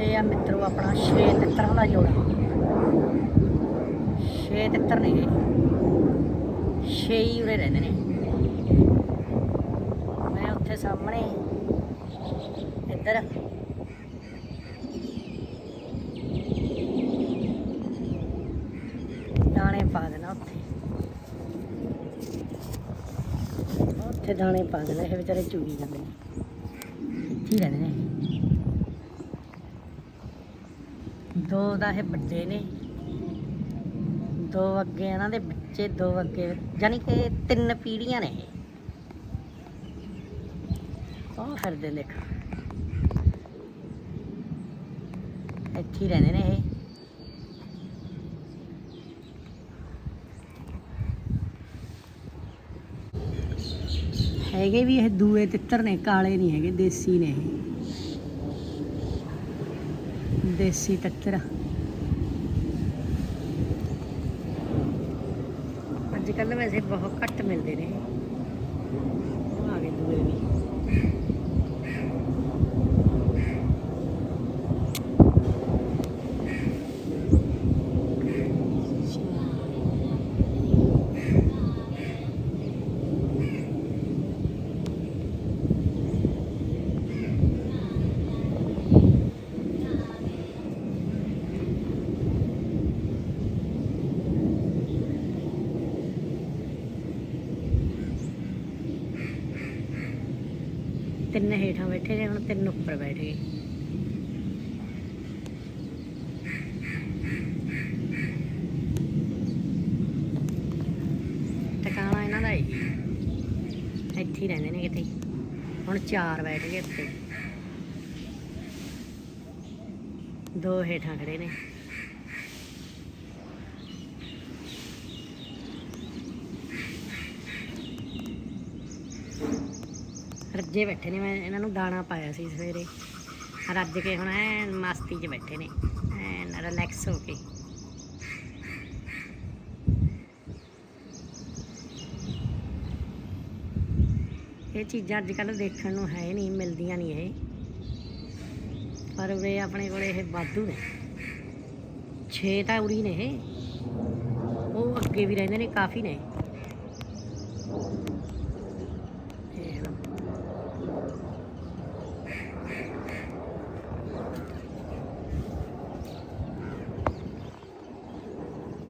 ਇਹ ਆ ਮਿੱਤਰੋ ਆਪਣਾ ਛੇ ਤਿੱਤਰਾਂ ਦਾ ਜੋੜਾ। ਛੇ ਤਿੱਤਰ ਨੇ ਇਹ। ਛੇ ਹੀ ਉਰੇ ਰਹਿੰਦੇ ਨੇ। ਮੈਂ ਉੱਥੇ ਸਾਹਮਣੇ ਇੱਧਰ। ਦਾਣੇ ਪਾ ਦੇਣਾ ਉੱਥੇ। ਉੱਥੇ ਦਾਣੇ ਪਾ ਦੇਣਾ, ਇਹ ਵਿਚਾਰੇ ਚੂਗੀ ਜਾਂਦੇ ਨੇ। ਇੱਥੇ ਰਹਿੰਦੇ ਨੇ ਇਹ। ਦੋ ਦਾ ਇਹ ਵੱਡੇ ਨੇ। ਦੋ ਅੱਗੇ ਇਹਨਾਂ ਦੇ ਬੱਚੇ, ਦੋ ਅੱਗੇ ਯਾਨੀ ਕਿ ਤਿੰਨ ਪੀੜੀਆਂ ਨੇ ਇਹ। ਉਹ ਫਿਰਦੇ ਦੇਖ ਇੱਥੇ ਰਹਿੰਦੇ ਨੇ ਇਹ। ਹੈਗੇ ਵੀ ਇਹ ਦੂਏ ਤਿੱਤਰ ਨੇ, ਕਾਲੇ ਨਹੀਂ ਹੈਗੇ, ਦੇਸੀ ਨੇ ਇਹ। ਦੇਸੀ ਤਿੱਤਰ ਅੱਜ ਕੱਲ੍ਹ ਵੈਸੇ ਬਹੁਤ ਘੱਟ ਮਿਲਦੇ ਨੇ। ਉਹ ਆ ਗਏ ਦੂਏ ਵੀ। ਤਿੰਨ ਹੇਠਾਂ ਬੈਠੇ ਨੇ ਹੁਣ ਤਿੰਨ ਉੱਪਰ ਬੈਠ ਗਏ। ਟਿਕਾਣਾ ਇਹਨਾਂ ਦਾ ਇਹੀ ਇੱਥੇ ਹੀ ਰਹਿੰਦੇ ਨੇ ਕਿਤੇ। ਹੁਣ ਚਾਰ ਬੈਠ ਗਏ ਉੱਤੇ। ਦੋ ਹੇਠਾਂ ਖੜੇ ਨੇ। ਰੱਜੇ ਬੈਠੇ ਨੇ, ਮੈਂ ਇਹਨਾਂ ਨੂੰ ਦਾਣਾ ਪਾਇਆ ਸੀ ਸਵੇਰੇ। ਰੱਜ ਕੇ ਹੁਣ ਐ ਮਸਤੀ 'ਚ ਬੈਠੇ ਨੇ, ਐਨ ਰਿਲੈਕਸ ਹੋ ਕੇ। ਇਹ ਚੀਜ਼ਾਂ ਅੱਜ ਕੱਲ ਦੇਖਣ ਨੂੰ ਹੈ ਨਹੀਂ, ਮਿਲਦੀਆਂ ਨਹੀਂ ਇਹ। ਪਰ ਉਰੇ ਆਪਣੇ ਕੋਲ ਇਹ ਵਾਧੂ ਨੇ। ਛੇ ਤਾਂ ਉਰੀ ਨੇ ਇਹ। ਉਹ ਅੱਗੇ ਵੀ ਰਹਿੰਦੇ ਨੇ, ਕਾਫੀ ਨੇ।